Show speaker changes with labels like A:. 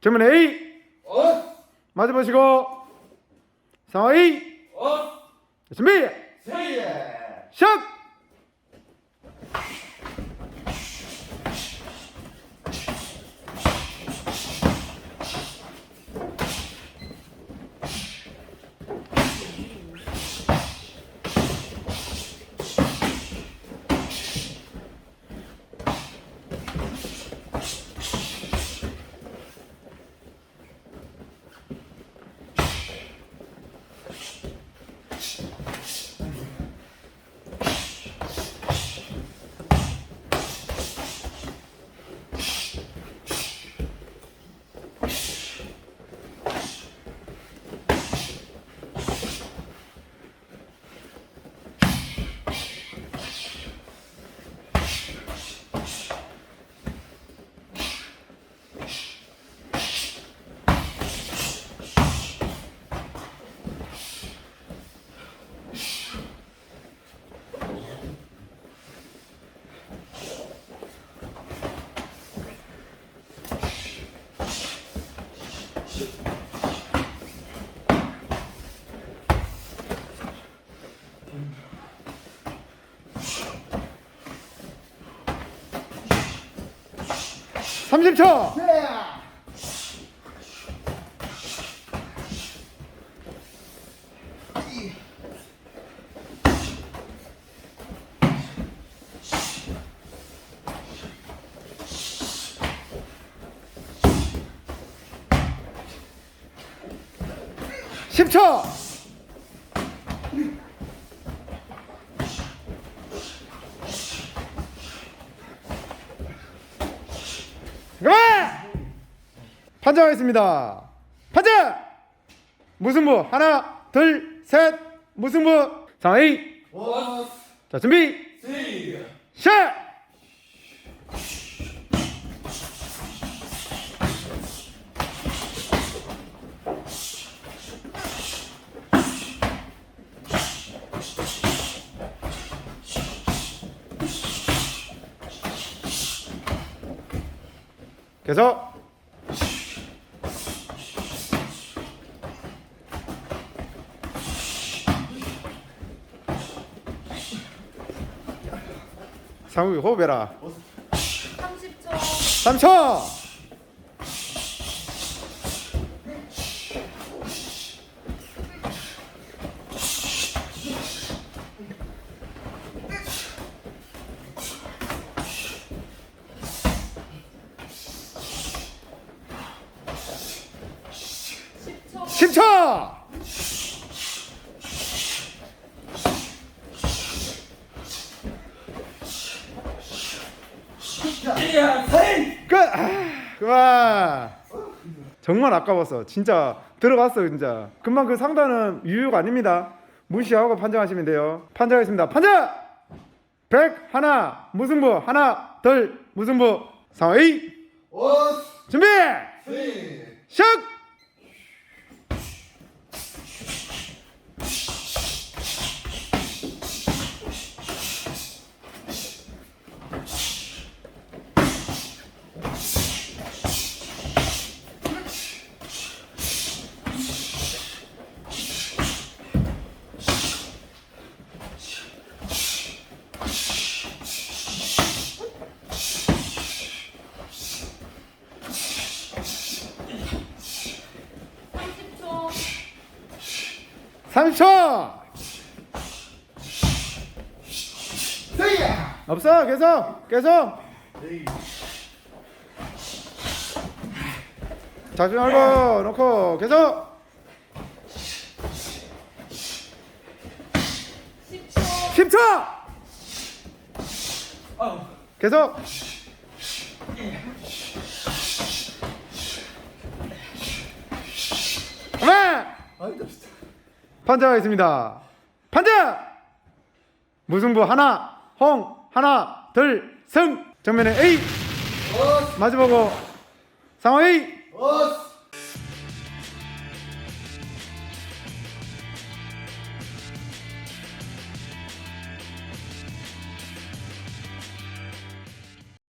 A: 정면에 A
B: 어?
A: 맞아 보시고 상황 A
B: 어?
A: 준비
B: 세예.
A: 샷 삼십 초! 십초 그만! 판정하겠습니다. 판정! 무승부 하나 둘 셋 무승부 상황 A
B: 원.
A: 자 준비
B: 세예.
A: 샷! 계속 상욱이 호흡해라
C: 30초.
A: 3초 초10초
B: 예. 세이.
A: 끝! 아, 와 정말 아까웠어 진짜 들어갔어 진짜 금방 그 상단은 유효가 아닙니다 무시하고 판정하시면 돼요 판정하겠습니다 판정! 100 하나 무승부 하나 둘 무승부
B: 원.
A: 준비. 샷! 30초
B: 세예.
A: 없어 계속 계속 자주 말고 놓고 계속
C: 10초
A: 10초
B: 아우.
A: 계속
B: 진짜.
A: 판정하겠습니다 판정 무승부 하나 홍 하나 둘 승 정면에 A
B: 원.
A: 마주보고 상황 A
B: 원.